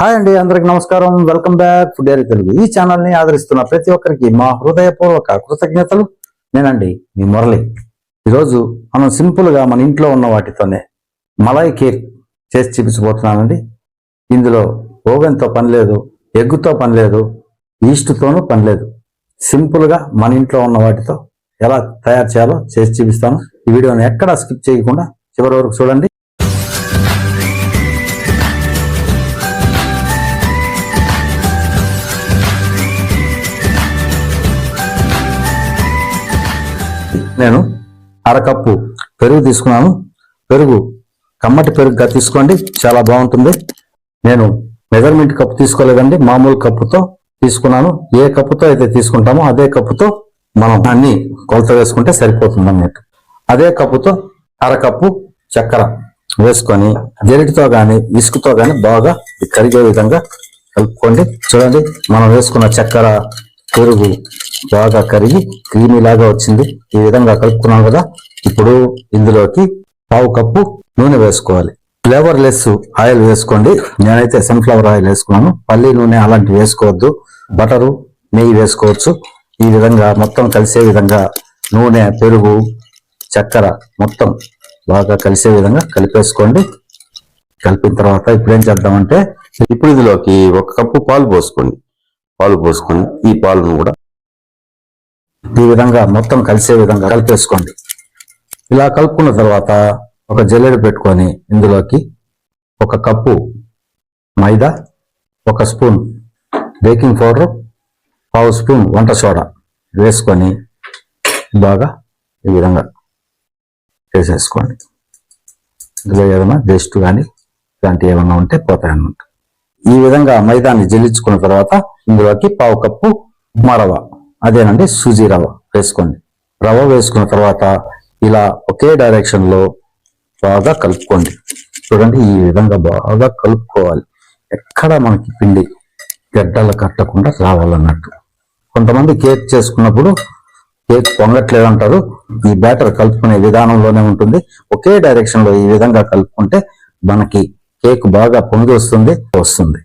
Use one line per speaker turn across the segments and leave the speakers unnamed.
Hi అండి అందరికి నమస్కారం. Welcome back food diary Telugu. ఈ ఛానల్ని ఆదరిస్తున్న ప్రతి ఒక్కరికి మా హృదయపూర్వక కృతజ్ఞతలు. నేనండి మీ మురళి. ఈరోజు మనం సింపుల్గా మన ఇంట్లో ఉన్న వాటితోనే మలాయి కేక్ చేసి చూపించబోతున్నానండి. ఇందులో ఓవెన్తో పని లేదు ఎగ్గుతో పని లేదు ఈస్ట్తోనూ పని లేదు. సింపుల్గా మన ఇంట్లో ఉన్న వాటితో ఎలా తయారు చేయాలో చేసి చూపిస్తాను. ఈ వీడియోని ఎక్కడా స్కిప్ చేయకుండా చివరి వరకు చూడండి. నేను అరకప్పు పెరుగు తీసుకున్నాను. పెరుగు కమ్మటి పెరుగుగా తీసుకోండి. చాలా బాగుంటుంది. నేను మెజర్మెంట్ కప్పు తీసుకోలేదండి. మామూలు కప్పుతో తీసుకున్నాను. ఏ కప్పుతో అయితే తీసుకుంటామో అదే కప్పుతో మనం అన్ని కొలత వేసుకుంటే సరిపోతుంది అన్నట్టు. అదే కప్పుతో అరకప్పు చక్కెర వేసుకొని జరిటితో కానీ ఇసుకతో కానీ బాగా కరిగే విధంగా కలుపుకోండి. చూడండి మనం వేసుకున్న చక్కెర పెరుగు బాగా కరిగి క్రీమీలాగా వచ్చింది. ఈ విధంగా కలుపుకున్నాం కదా. ఇప్పుడు ఇందులోకి పావు కప్పు నూనె వేసుకోవాలి. ఫ్లేవర్ లెస్ ఆయిల్ వేసుకోండి. నేనైతే సన్ఫ్లవర్ ఆయిల్ వేసుకున్నాను. పల్లి నూనె అలాంటివి వేసుకోవద్దు. బటరు నెయ్యి వేసుకోవచ్చు. ఈ విధంగా మొత్తం కలిసే విధంగా నూనె పెరుగు చక్కెర మొత్తం బాగా కలిసే విధంగా కలిపేసుకోండి. కలిపిన తర్వాత ఇప్పుడు ఏం చేద్దామంటే
ఇప్పుడు ఇందులోకి ఒక కప్పు పాలు పోసుకోండి. పాలు పోసుకొని ఈ పాలను కూడా
ఈ విధంగా మొత్తం కలిసే విధంగా కలిపేసుకోండి. ఇలా కలుపుకున్న తర్వాత ఒక జల్లెడ పెట్టుకొని ఇందులోకి ఒక కప్పు మైదా ఒక స్పూన్ బేకింగ్ పౌడర్ పావు స్పూన్ వంట సోడా వేసుకొని బాగా ఈ విధంగా చేసేసుకోండి ఇందులో ఏదైనా వేస్ట్ కానీ ఇలాంటివి ఏమైనా ఉంటే పోతాయన్నమాట. ఈ విధంగా మైదాన్ని జల్లించుకున్న తర్వాత ఇందులోకి పావు కప్పు ఉప్మా అదేనండి సూజీ రవ్వ వేసుకోండి. రవ్వ వేసుకున్న తర్వాత ఇలా ఒకే డైరెక్షన్లో బాగా కలుపుకోండి. చూడండి ఈ విధంగా బాగా కలుపుకోవాలి. ఎక్కడ మనకి పిండి గడ్డలు కట్టకుండా రావాలన్నట్టు. కొంతమంది కేక్ చేసుకున్నప్పుడు కేక్ పొంగట్లేదు అంటారు. ఈ బ్యాటర్ కలుపుకునే విధానంలోనే ఉంటుంది. ఒకే డైరెక్షన్లో ఈ విధంగా కలుపుకుంటే మనకి కేక్ బాగా పొంగి వస్తుంది వస్తుంది.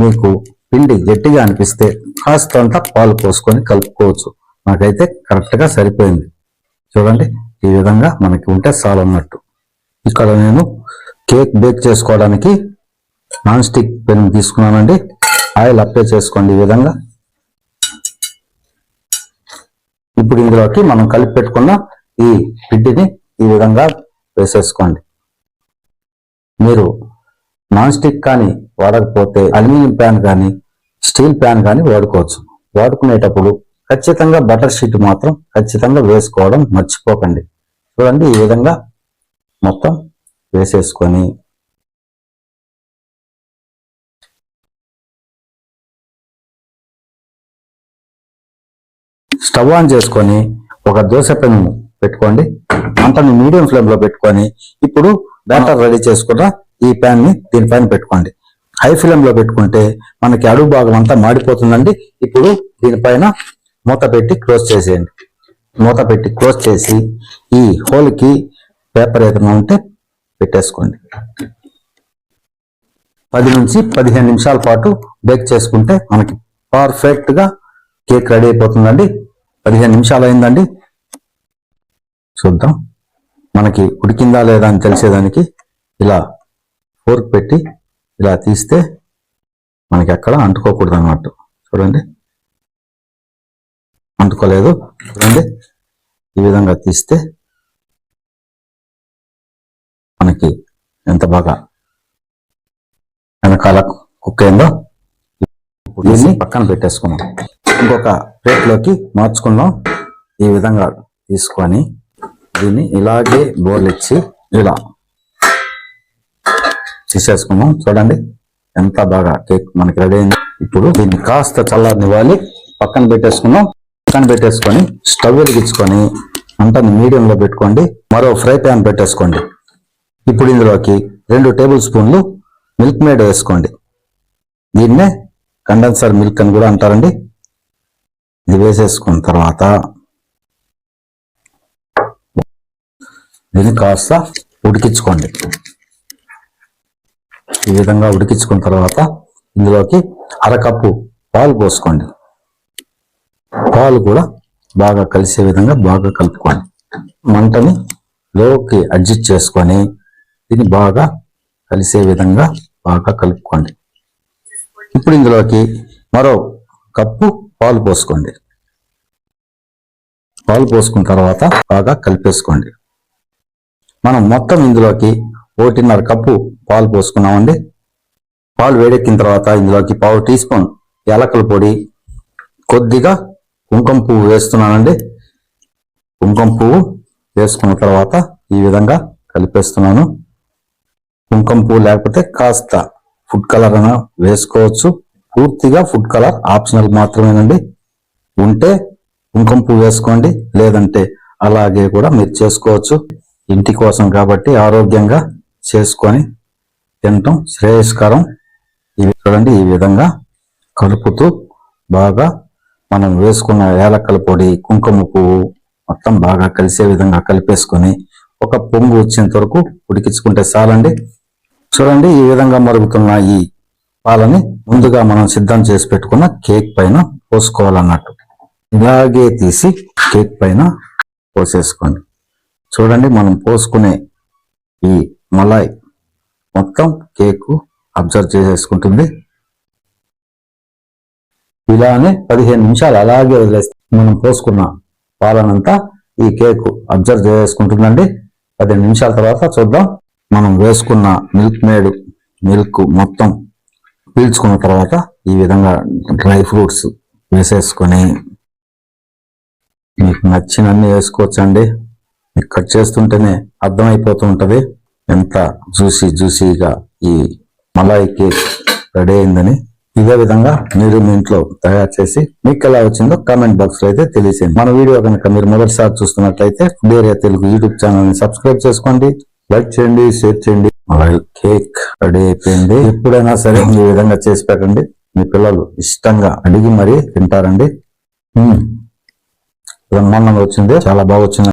మీకు పిండి గట్టిగా అనిపిస్తే కాస్తంత పాలు పోసుకొని కలుపుకోవచ్చు. నాకైతే కరెక్ట్గా సరిపోయింది. చూడండి ఈ విధంగా మనకి ఉంటే చాలన్నట్టు. ఇక్కడ నేను కేక్ బేక్ చేసుకోవడానికి నాన్ స్టిక్ పెన్ తీసుకున్నానండి. ఆయిల్ అప్లై చేసుకోండి ఈ విధంగా. ఇప్పుడు ఇందులోకి మనం కలిపి పెట్టుకున్న ఈ పిండిని ఈ విధంగా వేసేసుకోండి. మీరు నాన్ స్టిక్ కానీ వాడకపోతే అల్యూమినియం ప్యాన్ కానీ స్టీల్ ప్యాన్ కానీ వాడుకోవచ్చు. వాడుకునేటప్పుడు ఖచ్చితంగా బటర్ షీట్ మాత్రం ఖచ్చితంగా వేసుకోవడం మర్చిపోకండి. చూడండి ఈ విధంగా మొత్తం వేసేసుకొని. స్టవ్ ఆన్ చేసుకొని ఒక దోశ పెను పెట్టుకోండి. మంటని మీడియం ఫ్లేమ్లో పెట్టుకొని ఇప్పుడు బ్యాటర్ రెడీ చేసుకున్న ఈ ప్యాన్ని దీనిపైన పెట్టుకోండి. హై ఫ్లేమ్లో పెట్టుకుంటే మనకి అడుగు భాగం అంతా మాడిపోతుందండి. ఇప్పుడు దీనిపైన మూత పెట్టి క్లోజ్ చేసేయండి. మూత పెట్టి క్లోజ్ చేసి ఈ హోల్కి పేపర్ ఏదైనా ఉంటే పెట్టేసుకోండి. పది నుంచి పదిహేను నిమిషాల పాటు బేక్ చేసుకుంటే మనకి పర్ఫెక్ట్గా కేక్ రెడీ అయిపోతుందండి. పదిహేను నిమిషాలు అయిందండి. చూద్దాం. మనకి ఉడికిందా లేదా అని తెలిసేదానికి ఇలా ఫోర్క్ పెట్టి ఇలా తీస్తే మనకి ఎక్కడ అంటుకోకూడదు అన్నట్టు చూడండి. అంటుకోలేదు. చూడండి. ఈ విధంగా తీస్తే మనకి ఎంత బాగా వెనకాల కుక్ అయిందో దీన్ని పక్కన పెట్టేసుకున్నాం. ఇంకొక ప్లేట్లోకి మార్చుకుందాం ఈ విధంగా తీసుకొని దీన్ని ఇలాగే బోర్లు ఇచ్చి ఇలా తీసేసుకున్నాం. చూడండి ఎంత బాగా కేక్ మనకి రెడీ అయింది. ఇప్పుడు దీన్ని కాస్త చల్లారనివ్వాలి పక్కన పెట్టేసుకున్నాం. పక్కన పెట్టేసుకొని స్టవ్ వెలిగించుకొని అంతని మీడియంలో పెట్టుకోండి. మరో ఫ్రై ప్యాన్ పెట్టేసుకోండి. ఇప్పుడు ఇందులోకి రెండు టేబుల్ స్పూన్లు మిల్క్ మేడ్ వేసుకోండి. దీన్నే కండెన్సర్ మిల్క్ అని కూడా అంటారండి. ఇది వేసేసుకున్న తర్వాత దీన్ని కాస్త ఉడికించుకోండి. ఈ విధంగా ఉడికించుకున్న తర్వాత ఇందులోకి అరకప్పు పాలు పోసుకోండి. పాలు కూడా బాగా కలిసే విధంగా బాగా కలుపుకోండి. మంటని లోకి అడ్జస్ట్ చేసుకొని దీన్ని బాగా కలిసే విధంగా బాగా కలుపుకోండి. ఇప్పుడు ఇందులోకి మరో కప్పు పాలు పోసుకోండి. పాలు పోసుకున్న తర్వాత బాగా కలిపేసుకోండి. మనం మొత్తం ఇందులోకి ఒకటిన్నర కప్పు పాలు పోసుకున్నామండి. పాలు వేడెక్కిన తర్వాత ఇందులోకి పావు టీ స్పూన్ యాలకుల పొడి కొద్దిగా కుంకుమ పువ్వు వేస్తున్నానండి. కుంకుమ పువ్వు వేసుకున్న తర్వాత ఈ విధంగా కలిపేస్తున్నాను. కుంకుమ పువ్వు లేకపోతే కాస్త ఫుడ్ కలర్ అయినా వేసుకోవచ్చు. పూర్తిగా ఫుడ్ కలర్ ఆప్షనల్ మాత్రమేనండి. ఉంటే కుంకుమ పువ్వు వేసుకోండి లేదంటే అలాగే కూడా మీరు చేసుకోవచ్చు. ఇంటి కోసం కాబట్టి ఆరోగ్యంగా చేసుకొని తినటం శ్రేయస్కరం. ఇవి చూడండి ఈ విధంగా కలుపుతూ బాగా మనం వేసుకున్న ఏలక్కల పొడి కుంకుమ పువ్వు మొత్తం బాగా కలిసే విధంగా కలిపేసుకొని ఒక పొంగు వచ్చేంత వరకు ఉడికించుకుంటే చాలండి. చూడండి ఈ విధంగా మరుగుతున్న ఈ పాలని ముందుగా మనం సిద్ధం చేసి పెట్టుకున్న కేక్ పైన పోసుకోవాలన్నట్టు. ఇలాగే తీసి కేక్ పైన పోసేసుకోండి. చూడండి మనం పోసుకునే ఈ మలాయి మొత్తం కేక్ అబ్జర్వ్ చేసేసుకుంటుంది. ఇలానే పదిహేను నిమిషాలు అలాగే వదిలేస్తే మనం పోసుకున్న పాలనంతా ఈ కేక్ అబ్జర్వ్ చేసుకుంటుందండి పదిహేను నిమిషాల తర్వాత చూద్దాం. మనం వేసుకున్న మిల్క్ మేడ్ మిల్క్ మొత్తం పీల్చుకున్న తర్వాత ఈ విధంగా డ్రై ఫ్రూట్స్ వేసేసుకొని మీకు నచ్చినన్ని వేసుకోవచ్చండి. మీకు కట్ చేస్తుంటేనే అర్థమైపోతూ ఉంటుంది. ఎంత జ్యూసీ జ్యూసీగా ఈ మలాయి కేక్ రెడీ అయిందని ఇదే విధంగా మీరు మీ ఇంట్లో తయారు చేసి మీకు ఎలా వచ్చిందో కామెంట్ బాక్స్లో అయితే తెలియజేయండి మన వీడియో కనుక మీరు మొదటిసారి చూస్తున్నట్లయితే డేరియా తెలుగు యూట్యూబ్ ఛానల్ని సబ్స్క్రైబ్ చేసుకోండి లైక్ చేయండి షేర్ చేయండి. మలాయి కేక్ రెడీ అయిపోయింది. ఎప్పుడైనా సరే ఈ విధంగా చేసి పెట్టండి. మీ పిల్లలు ఇష్టంగా అడిగి మరీ తింటారండి. బ్రహ్మాండంగా వచ్చింది. చాలా బాగా వచ్చింది.